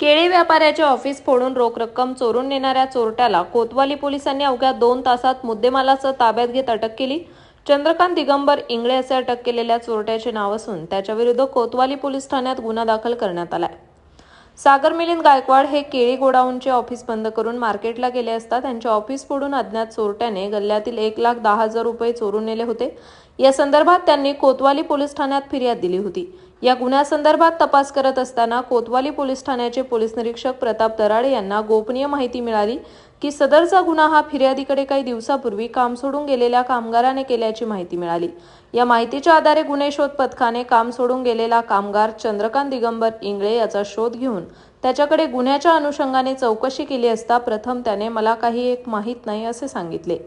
केळी व्यापाऱ्याचे ऑफिस फोडून रोख रक्कम चोरून नेणाऱ्या चोरट्याला कोतवाली पोलिसांनी अवघ्या दोन तासात मुद्देमालासह ताब्यात घेत अटक केली. चंद्रकांत दिगंबर इंगळे असे अटक केलेल्या चोरट्याचे नाव असून त्याच्याविरुद्ध कोतवाली पोलीस ठाण्यात गुन्हा दाखल करण्यात आलाय. सागर मिलिंद गायकवाड हे केळी गोडाऊनचे ऑफिस बंद करून मार्केटला गेले असता त्यांचे ऑफिस फोडून अज्ञात चोरट्याने गल्ल्यातील एक लाख दहा हजार रुपये चोरून नेले होते. या संदर्भात त्यांनी कोतवाली पोलीस ठाण्यात फिर्याद दिली होती. या गुन्ह्यासंदर्भात तपास करत असताना कोतवाली पोलीस ठाण्याचे पोलीस निरीक्षक प्रताप दराडे यांना गोपनीय माहिती मिळाली की सदरचा गुन्हा हा फिर्यादीकडे काही दिवसापूर्वी काम सोडून गेलेल्या कामगाराने केल्याची माहिती मिळाली. या माहितीच्या आधारे गुन्हे शोध पथकाने काम सोडून गेलेला कामगार चंद्रकांत दिगंबर इंगळे याचा शोध घेऊन त्याच्याकडे गुन्ह्याच्या अनुषंगाने चौकशी केली असता प्रथम त्याने मला काही एक माहीत नाही असे सांगितले.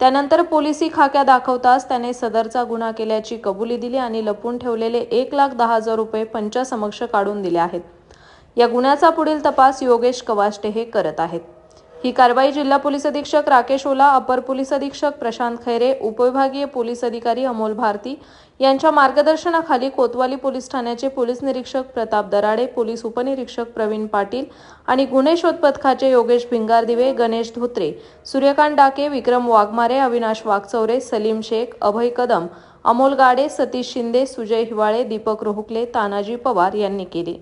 त्यानंतर पोलिसी खाक्या दाखवताच त्याने सदरचा गुन्हा केल्याची कबुली दिली आणि लपून ठेवलेले एक लाख दहा हजार रुपये पंचासमक्ष काढून दिले आहेत. या गुन्ह्याचा पुढील तपास योगेश कवाष्टे हे करत आहेत. ही कारवाई जिल्हा पोलीस अधीक्षक राकेश ओला अपर पोलीस अधीक्षक प्रशांत खैरे उपविभागीय पोलीस अधिकारी अमोल भारती यांच्या मार्गदर्शनाखाली कोतवाली पोलीस ठाण्याचे पोलीस निरीक्षक प्रताप दराडे पोलीस उपनिरीक्षक प्रवीण पाटील आणि गुन्हे शोध पथकाचे योगेश भिंगारदिवे गणेश धोत्रे सूर्यकांत डाके विक्रम वाघमारे अविनाश वाघचौरे सलीम शेख अभय कदम अमोल गाडे सतीश शिंदे सुजय हिवाळे दीपक रोहुकले तानाजी पवार यांनी केले.